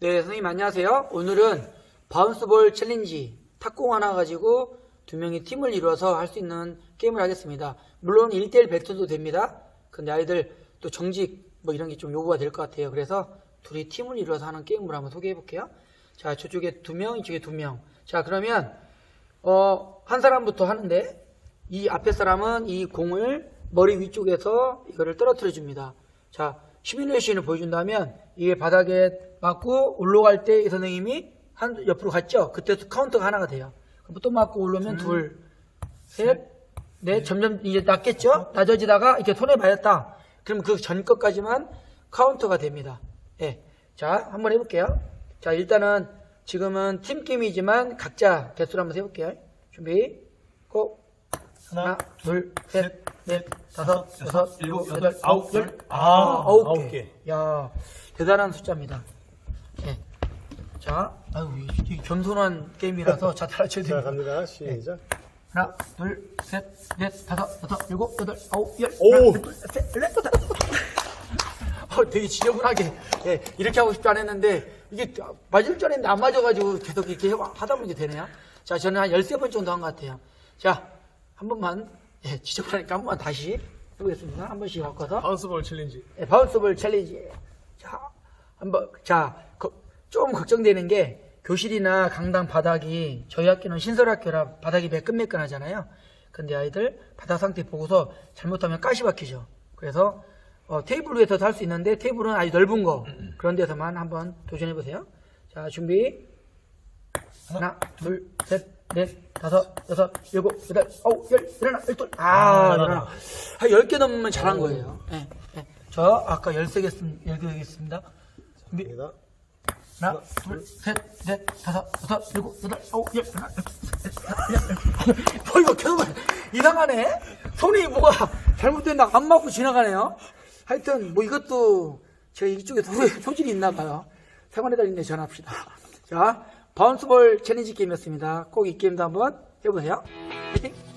네, 선생님 안녕하세요. 오늘은 바운스볼 챌린지 탁공 하나 가지고 두 명이 팀을 이루어서 할 수 있는 게임을 하겠습니다. 물론 1대1 배틀도 됩니다. 근데 아이들 또 정직 뭐 이런 게 좀 요구가 될 것 같아요. 그래서 둘이 팀을 이루어서 하는 게임을 한번 소개해 볼게요. 자, 저쪽에 두 명, 이쪽에 두 명. 자, 그러면 어, 한 사람부터 하는데 이 앞에 사람은 이 공을 머리 위쪽에서 이거를 떨어뜨려 줍니다. 자, 시뮬레이션을 보여준다면 이게 바닥에 맞고 올라갈 때 이 선생님이 한 옆으로 갔죠? 그때 카운터가 하나가 돼요. 그럼 또 맞고 올라오면 둘, 셋, 넷, 점점 이제 낮겠죠? 낮아지다가 이렇게 손에 맞았다. 그럼 그 전 것까지만 카운터가 됩니다. 예. 자, 한번 해볼게요. 자, 일단은 지금은 팀 게임이지만 각자 개수를 한번 해볼게요. 준비, 고! 하나, 둘, 셋, 넷, 다섯, 여섯, 일곱, 여덟, 아홉, 열. 아, 아홉 아홉 개. 개. 야, 대단한 숫자입니다. 예. 자, 아유, 이, 이 겸손한 게임이라서 잘 따라쳐야 자, 됩니다. 갑니다. 시작. 하나, 둘, 셋, 넷, 다섯, 여섯, 일곱, 여덟, 아홉, 열. 오! 하나, 둘, 셋, 넷, 다섯. 어, 되게 지저분하게 예, 이렇게 하고 싶지 않았는데 이게 맞을 줄 알았는데 안 맞아가지고 계속 이렇게 해- 하다 보니까 되네요. 자, 저는 한 13번 정도 한 것 같아요. 자, 한 번만 예, 지저분하니까 한 번만 다시 해보겠습니다. 한 번씩 바꿔서 바운스볼 챌린지. 예, 바운스볼 챌린지. 자, 한번, 자, 거- 좀 걱정되는 게 교실이나 강당 바닥이 저희 학교는 신설학교라 바닥이 매끈매끈하잖아요. 근데 아이들 바닥 상태 보고서 잘못하면 가시 박히죠. 그래서 어, 테이블 위에서도 할수 있는데 테이블은 아주 넓은 거 그런 데서만 한번 도전해 보세요. 자, 준비. 하나, 둘, 셋, 넷, 다섯, 여섯, 일곱, 여덟, 아홉, 열, 일어나, 열둘. 아, 아, 일어나. 한 10개 넘으면 잘한 거예요. 예, 예. 저 아까 13개 했습니다. 10개 하겠습니다. 준비. 갑니다. 하나, 둘, 셋, 넷, 다섯, 여섯, 일곱, 여덟, 아홉, 열, 하나, 둘, 셋, 넷, 열. 뭐 이거 계속 이상하네? 손이 뭐가 잘못됐나? 안 맞고 지나가네요? 하여튼, 뭐 이것도 제가 이쪽에 소리, 소질이 있나 봐요. 세관에 달린 데 전화합시다. 자, 바운스볼 챌린지 게임이었습니다. 꼭 이 게임도 한번 해보세요. 화이팅!